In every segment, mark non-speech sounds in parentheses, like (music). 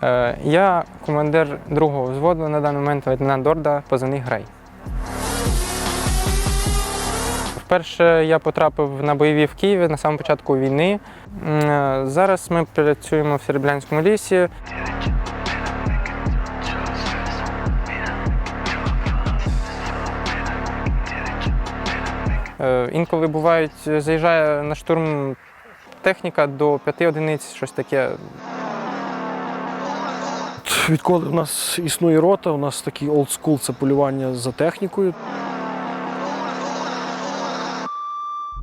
Е, Я командир другого взводу на даний момент лейтенант Дорда, позивний Грей. Вперше я потрапив на бойові в Києві на самому початку війни. Е, Зараз ми працюємо в Серебрянському лісі. Е, Інколи бувають, заїжджає на штурм техніка до п'яти одиниць, щось таке. Відколи у нас існує рота, у нас такий олдскул це полювання за технікою.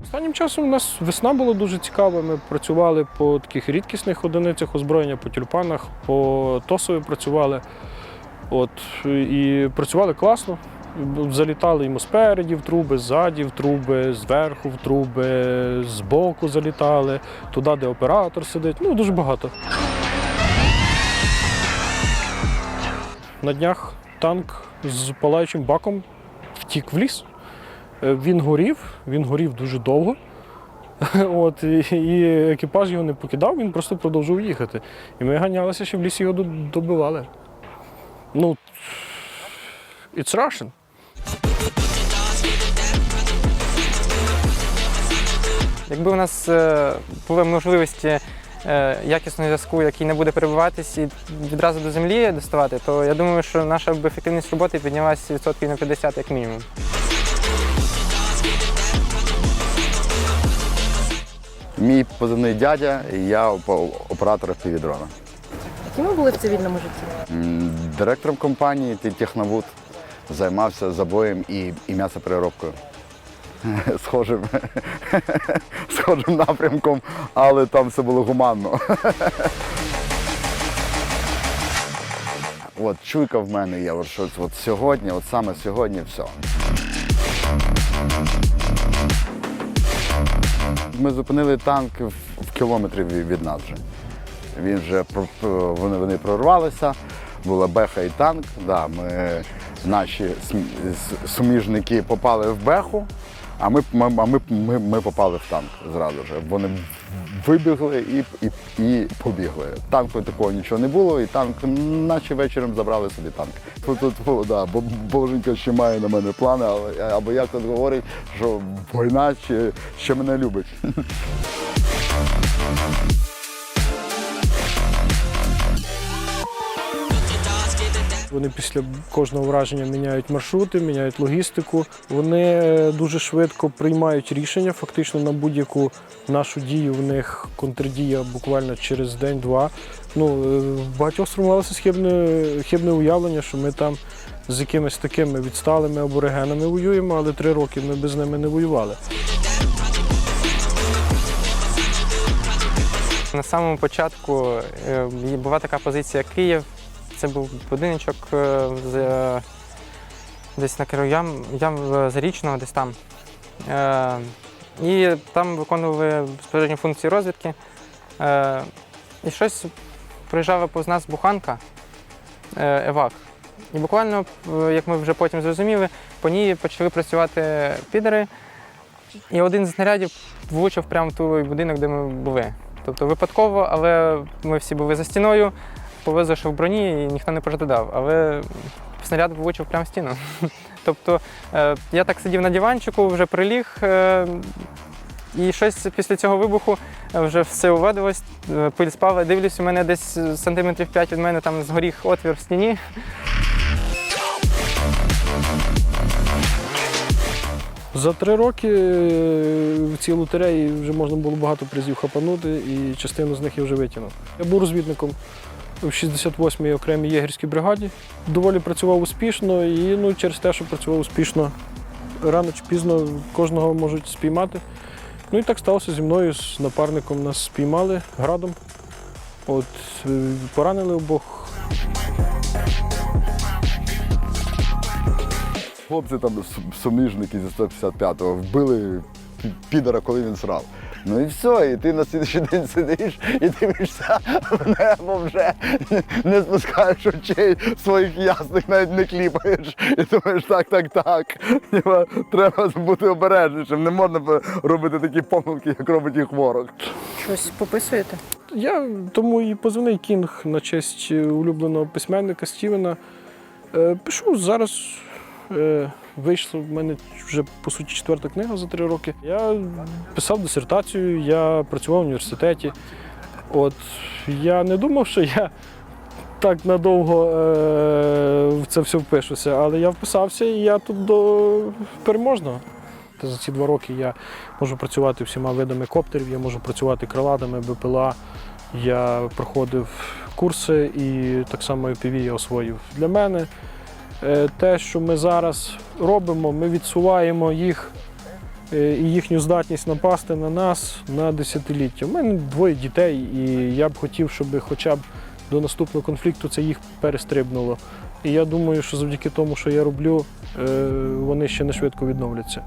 Останнім часом у нас весна була дуже цікава. Ми працювали по таких рідкісних одиницях озброєння, по тюльпанах, по тосові працювали. От, і працювали класно. Залітали йому спереді в труби, ззаді в труби, зверху в труби, збоку залітали, туди, де оператор сидить. Ну, дуже багато. На днях танк з палаючим баком втік в ліс. Е, Він горів, він горів дуже довго. (laughs) От, і, екіпаж його не покидав, він просто продовжував їхати. І ми ганялися, що в лісі його добивали. Ну, it's Russian. Якби у нас е, були можливості е, якісного зв'язку, який не буде перебуватись і відразу до землі доставати, то я думаю, що наша б ефективність роботи піднялася відсотків на 50 як мінімум. Мій позивний дядя, і я оп- оператор півдрона. Якими були в цивільному житті? Директором компанії «Ті- Техновуд займався забоєм і, і м'ясопереробкою. (laughs) Схожим, (laughs) схожим напрямком, але там все було гуманно. (laughs) От чуйка в мене є, що от сьогодні, от саме сьогодні все. Ми зупинили танк в, кілометрі від нас вже. Він вже вони, вони прорвалися, була беха і танк. Да, ми, наші суміжники попали в беху, а ми, ми, ми, ми, ми попали в танк зразу ж. Вони вибігли і, і, і побігли. Танку такого нічого не було, і танк, наче вечором забрали собі танк. Тут, да, бо боженька ще має на мене плани, але або як тут говорить, що війна ще, ще мене любить. (laughs) Вони після кожного враження міняють маршрути, міняють логістику. Вони е, дуже швидко приймають рішення. Фактично на будь-яку нашу дію в них контрдія буквально через день-два. Ну, е, багатьох сформувалося схибне, хибне уявлення, що ми там з якимись такими відсталими аборигенами воюємо, але три роки ми без ними не воювали. На самому початку е, була така позиція Київ. Це був будиночок е, з, е, десь на краю ям, ям е, зарічного, десь там. І там виконували безпосередньо функції розвідки. І щось проїжджала повз нас буханка Евак. І буквально, як ми вже потім зрозуміли, по ній почали працювати підери. І один з снарядів влучив прямо в той будинок, де ми були. Тобто випадково, але ми всі були за стіною, повезли, що в броні, і ніхто не пожадав. Але снаряд влучив прямо в стіну. (laughs) Тобто е, я так сидів на диванчику, вже приліг. Е, і щось після цього вибуху е, вже все увадилось, е, пиль спала. Дивлюсь, у мене десь сантиметрів 5 від мене там згоріх отвір в стіні. За три роки е, в цій лотереї вже можна було багато призів хапанути, і частину з них я вже витягнув. Я був розвідником в 68-й окремій єгерській бригаді. Доволі працював успішно, і ну, через те, що працював успішно, рано чи пізно кожного можуть спіймати. Ну і так сталося зі мною, з напарником нас спіймали градом. От, е, поранили обох. Хлопці там суміжники зі 155-го вбили пі- підора, коли він срав. Ну і все, і ти на слідчий день сидиш і дивишся (laughs) в небо вже не спускаєш очей своїх ясних, навіть не кліпаєш. І думаєш, так, так, так. Треба бути обережнішим. Не можна робити такі помилки, як робить їх ворог. Щось пописуєте? Я тому і позивний кінг на честь е, улюбленого письменника Стівена. Е, Пишу зараз. Е, Вийшла в мене вже по суті четверта книга за три роки. Я писав дисертацію, я працював в університеті. От я не думав, що я так надовго е, в це все впишуся, але я вписався і я тут до переможного. За ці два роки я можу працювати всіма видами коптерів, я можу працювати крилатами, БПЛА. Я проходив курси і так само IPV я освоїв. Для мене те, що ми зараз робимо, ми відсуваємо їх е, і їхню здатність напасти на нас на десятиліття. У мене двоє дітей, і я б хотів, щоб хоча б до наступного конфлікту це їх перестрибнуло. І я думаю, що завдяки тому, що я роблю, е, вони ще не швидко відновляться.